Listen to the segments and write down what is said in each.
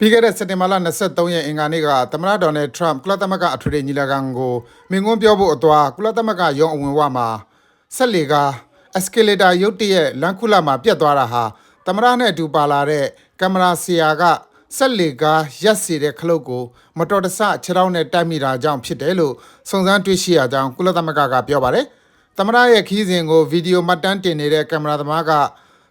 ပြီးခဲ့တဲ့စက်တင်ဘာလ23ရက်အင်္ဂါနေ့ကသမ္မတဒေါ်နယ်ထရန့်ကုလသမဂ္ဂအထွေထွေညီလာခံကိုမင်ကွန်းပြောဖို့အသွားကုလသမဂ္ဂရုံးအဝင်ဝမှာဆက်လေကားအက်စကလေတာရုတ်တရက်လမ်းခုလမှာပြတ်သွားတာဟာသမ္မတနဲ့အတူပါလာတဲ့ကင်မရာဆရာကဆက်လေကားရက်စီတဲ့ခလုတ်ကိုမတော်တဆခြေထောက်နဲ့တိုက်မိတာကြောင့်ဖြစ်တယ်လို့စုံစမ်းတွေ့ရှိရကြောင်းကုလသမဂ္ဂကပြောပါတယ်သမ္မတရဲ့ခီးစဉ်ကိုဗီဒီယိုမှတ်တမ်းတင်နေတဲ့ကင်မရာသမားက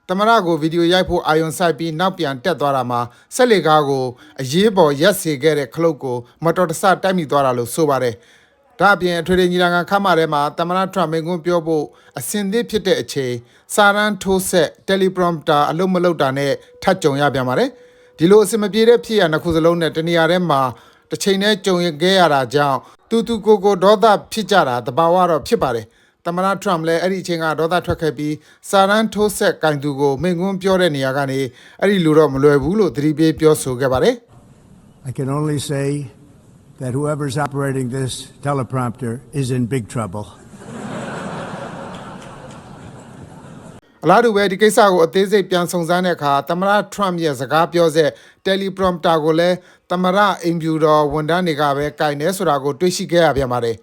တမရကိုဗီဒီယိုရိုက်ဖို့အာယုံဆိုင်ပြီးနောက်ပြန်တက်သွားတာမှာဆက်လေကားကိုအရေးပေါ်ရက်စေခဲ့တဲ့ခလုတ်ကိုမတော်တဆတိုက်မိသွားတာလို့ဆိုပါတယ်။ဒါအပြင်အထွေထွေညီလာခံခမ်းမထဲမှာတမရထရမင်ကွန်းပြောဖို့အစင်သစ်ဖြစ်တဲ့အချိန်စာရန်ထိုးဆက်တယ်လီပရော့မ်တာအလုံးမလုံးတာနဲ့ထပ်ကြုံရပြန်ပါတယ်။ဒီလိုအစင်မပြေတဲ့ဖြစ်ရနှစ်ခုစလုံးနဲ့တနေရာထဲမှာတစ်ချိန်နဲ့ကြုံရခဲ့ရတာကြောင့်တူတူကိုကိုဒေါသဖြစ်ကြတာတဘာဝတော့ဖြစ်ပါတယ်။ သမ္မတထရမ့်လည်းအဲ့ဒီအချိန်ကဒေါသထွက်ခဲ့ပြီးစာရန်ထိုးဆက်ကင်သူကိုမိန့်ခွန်းပြောတဲ့နေရာကနေအဲ့ဒီလူတော့မလွယ်ဘူးလို့သတိပေးပြောဆိုခဲ့ပါတယ် I can only say that whoever's operating this teleprompter is in big trouble. အလားတူပဲဒီကိစ္စကိုအသေးစိတ်ပြန်စုံစမ်းတဲ့အခါသမ္မတထရမ့်ရဲ့စကားပြောဆက် teleprompter ကိုလည်းသမ္မတအင်ဖြူတော်ဝန်ထမ်းတွေကပဲကင်တယ်ဆိုတာကိုတွေ့ရှိခဲ့ရပြန်ပါတယ်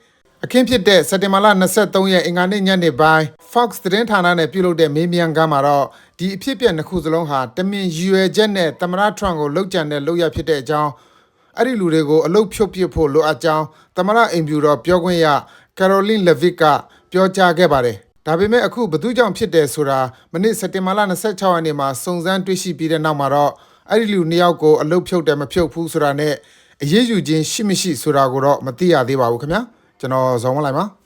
အခင်းဖြစ်တဲ့စက်တင်ဘာလ23ရက်အင်္ဂါနေ့ညနေပိုင်း Fox သတင်းဌာနနဲ့ပြုလုပ်တဲ့မေးမြန်းခန်းမှာတော့ဒီအဖြစ်အပျက်နှစ်ခုစလုံးဟာတမင်ရည်ရွယ်ချက်နဲ့သမ္မတထရမ့်ကိုလှုပ်ကြံတဲ့လုပ်ရဖြစ်တဲ့အကြောင်းအဲ့ဒီလူတွေကိုအလုတ်ဖြုတ်ပစ်ဖို့လိုအပ်ကြောင်းသမရအင်ဖြူတော်ပြောခွင့်ရကယ်ရိုလင်းလက်ဗစ်ကပြောကြားခဲ့ပါတယ်။ဒါပေမဲ့အခုဘသူကြောင့်ဖြစ်တယ်ဆိုတာမနေ့စက်တင်ဘာလ26ရက်နေ့မှာစုံစမ်းတွေ့ရှိပြီးတဲ့နောက်မှာတော့အဲ့ဒီလူနှစ်ယောက်ကိုအလုတ်ဖြုတ်တယ်မဖြုတ်ဘူးဆိုတာနဲ့အရေးယူခြင်းရှိမရှိဆိုတာကိုတော့မသိရသေးပါဘူးခင်ဗျာ။ ကျွန်တော်ဇော်ဝင်းလိုက်ပါ။